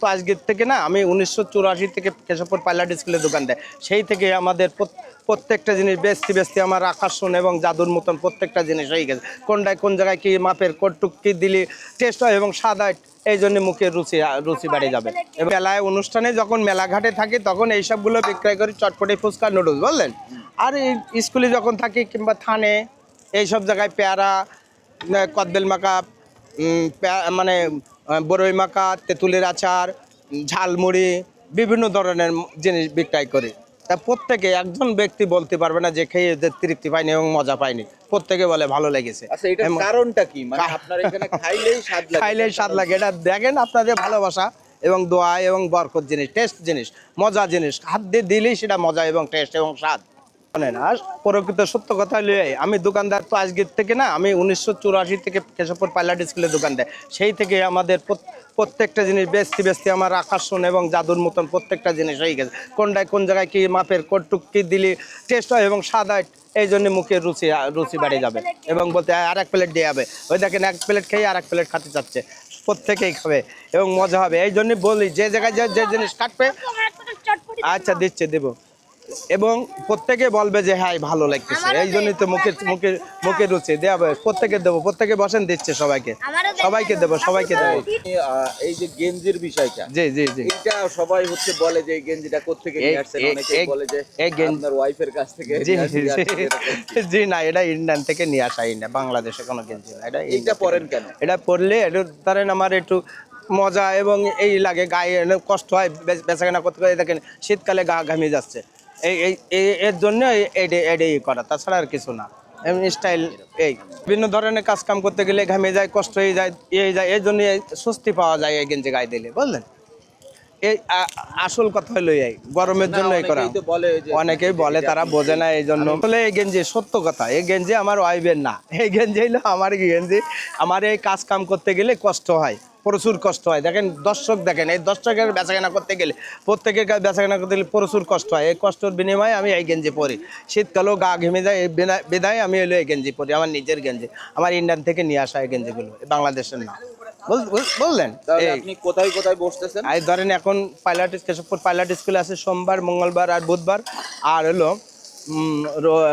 তো আজকের থেকে না আমি উনিশশো চুরাশি থেকে কেশবপুর পাইলট স্কুলের দোকান দেয়। সেই থেকে আমাদের প্রত- প্রত্যেকটা জিনিস বেচতে বেচতে আমার আকর্ষণ এবং জাদুর মতন প্রত্যেকটা জিনিস হয়ে গেছে। কোনটায় কোন জায়গায় কী মাপের কটুক কি দিলে টেস্ট হয় এবং সাদা এই জন্য মুখের রুচি রুচি বেড়ে যাবে। মেলায় অনুষ্ঠানে যখন মেলাঘাটে থাকি তখন এইসবগুলো বিক্রয় করি চটপটে ফুচকা নুডলস বললেন আর এই স্কুলে যখন থাকি কিংবা থানে এইসব জায়গায় পেয়ারা আহ, কদবেল মাখা মানে বরই মাখা তেঁতুলের আচার ঝালমুড়ি বিভিন্ন ধরনের জিনিস বিক্রয় করি। তা প্রত্যেকে একজন ব্যক্তি বলতে পারবে না যে খেয়ে যে তৃপ্তি পায়নি এবং মজা পায়নি। প্রত্যেকে বলে ভালো লেগেছে। আচ্ছা কারণটা কি? মানে আপনার এখানে খাইলেই স্বাদ লাগে। খাইলেই স্বাদ লাগে। এটা দেখেন আপনাদের ভালোবাসা এবং দোয়া এবং বরকত জিনিস টেস্ট জিনিস মজা জিনিস। হাত দিয়ে দিলেই সেটা মজা এবং টেস্ট এবং স্বাদ। শোনেন আর প্রকৃত সত্য কথা হলো আমি দোকানদার তো আজকের থেকে না আমি উনিশশো চুরাশি থেকে কেশবপুর পাইলট স্কুলের দোকান দেয়। সেই থেকে আমাদের প্রত- প্রত্যেকটা জিনিস বেচতে বেচতে আমার আকর্ষণ এবং জাদুর মতন প্রত্যেকটা জিনিস হয়ে গেছে। কোনটায় কোন জায়গায় কি মাপের কটুক কি দিলে টেস্ট হয় এবং হয় এই জন্য মুখের রুচি রুচি বেড়ে যাবে। এবং বলতে আর এক প্লেট দিয়ে যাবে। ওই দেখেন এক প্লেট খেয়ে আর এক প্লেট খেতে চাচ্ছে। প্রত্যেকেই খাবে এবং মজা হবে। এই জন্য বলি যে জায়গায় যে জিনিস কাটবে আচ্ছা দিচ্ছে দেবো। এবং প্রত্যেকে বলবে যে হ্যাঁ ভালো লাগতেছে। এই জন্যই তো মুখে মুখে মুখে রুচি। দেওয়া হবে প্রত্যেকে দেবো প্রত্যেকে বসেন দিচ্ছে সবাইকে। সবাইকে দেবো সবাইকে দেবো। এই যে গেঞ্জির বিষয়টা জি জি জি। এটা সবাই হচ্ছে বলে যে এই গেঞ্জিটা কোত্থেকে এই- নিয়ে আসছেন? অনেকে বলে যে এই আপনার ওয়াইফের কাছ থেকে জি জি জি। না এটা ইন্ডিয়ান থেকে নিয়ে আসা ইন্ডিয়া বাংলাদেশে কোনো গেঞ্জি না এটা এইটা পরেন কেন? এটা পরলে একটু ধরেন আমার একটু মজা এবং এই লাগে গায়ে কষ্ট হয় বেচাকেনা করতে করে দেখেন শীতকালে গা ঘামিয়ে যাচ্ছে। এই এর জন্য এটাই করা তাছাড়া আর কিছু না। এমনি স্টাইল এই। বিভিন্ন ধরনের কাজ কাম করতে গেলে ঘামে যায় কষ্ট হয়ে যায় এই যায় এই জন্য স্বস্তি পাওয়া যায় এই গেঞ্জি গায়ে দিলে বুঝলেন? এই আসল কথা হলো এই গরমের জন্য এই করা। অনেকেই বলে অনেকেই বলে তারা বোঝে না এই জন্য। বলে এই গেঞ্জি সত্য কথা এই গেঞ্জি আমার ওয়াইফের না। এই গেঞ্জি হলো আমার গেঞ্জি। আমার এই কাজ কাম করতে গেলে কষ্ট হয়। প্রচুর কষ্ট হয়। দেখেন দর্শক দেখেন এই দর্শকের বেচাকেনা করতে গেলে প্রত্যেকের কাছে বেচাকেনা করতে গেলে প্রচুর কষ্ট হয়। এই কষ্টের বিনিময়ে আমি এই গেঞ্জি পরি। শীতকালেও গা ঘেমে যায় বিদায় আমি হলো এই গেঞ্জি পরি আমার নিজের গেঞ্জি। আমার ইন্ডিয়ান থেকে নিয়ে আসা এই গেঞ্জিগুলো বাংলাদেশের না এই আপনি কোথায় কোথায় বসতেছেন? এই ধরেন এখন পাইলট কেশবপুর পাইলট স্কুল আছে সোমবার মঙ্গলবার আর বুধবার। আর হলো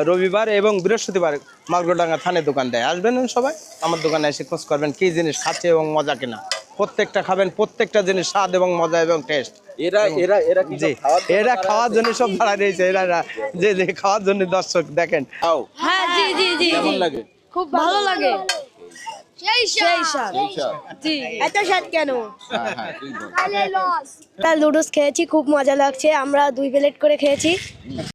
রবিবার এবং বৃহস্পতিবার মাগরোডাঙ্গা থানে দোকান দেয়। আসবেন সবাই? আমার দোকানে এসে খোঁজ করবেন কী জিনিস খাচ্ছে এবং মজা কিনা। প্রত্যেকটা খাবেন প্রত্যেকটা জিনিস স্বাদ এবং মজা এবং টেস্ট এরা এরা এরা কি জি সব খাওয়ার জন্য এরা খাওয়ার জন্য সব ভাড়া দিয়েছে এরা যে যে খাওয়ার জন্য দর্শক দেখেন। হ্যাঁ জি জি জি কেমন লাগে? খুব ভালো লাগে। সেই সেই স্বাদ। জি। এত স্বাদ কেন? হ্যাঁ হ্যাঁ লুডুস খেয়েছি খুব মজা লাগছে। আমরা দুই প্লেট করে খেয়েছি।